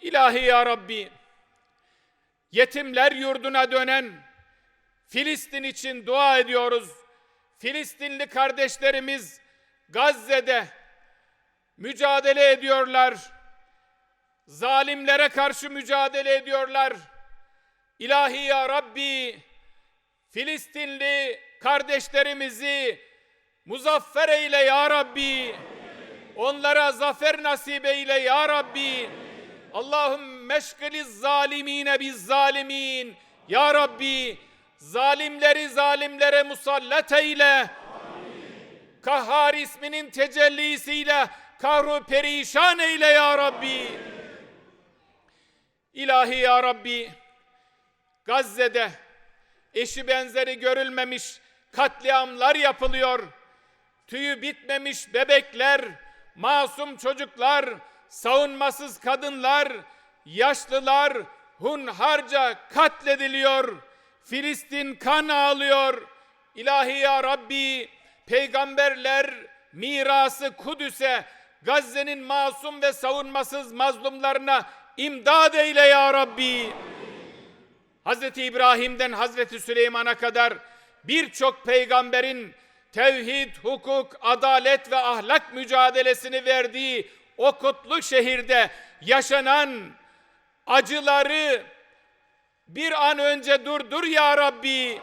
İlahi ya Rabbi, yetimler yurduna dönen Filistin için dua ediyoruz. Filistinli kardeşlerimiz Gazze'de mücadele ediyorlar. Zalimlere karşı mücadele ediyorlar. İlahi ya Rabbi, Filistinli kardeşlerimizi muzaffer eyle ya Rabbi. Onlara zafer nasip eyle ya Rabbi. Allahüm meşgiliz zalimine biz zalimin. Ya Rabbi zalimleri zalimlere musallat eyle. Kahhar isminin tecellisiyle kahru perişan eyle ya Rabbi. İlahi ya Rabbi Gazze'de eşi benzeri görülmemiş katliamlar yapılıyor. Tüyü bitmemiş bebekler, masum çocuklar, savunmasız kadınlar, yaşlılar hunharca katlediliyor. Filistin kan ağlıyor. İlahi ya Rabbi, peygamberler mirası Kudüs'e, Gazze'nin masum ve savunmasız mazlumlarına imdad eyle ya Rabbi. Hazreti İbrahim'den Hazreti Süleyman'a kadar birçok peygamberin tevhid, hukuk, adalet ve ahlak mücadelesini verdiği o kutlu şehirde yaşanan acıları bir an önce durdur ya Rabbi.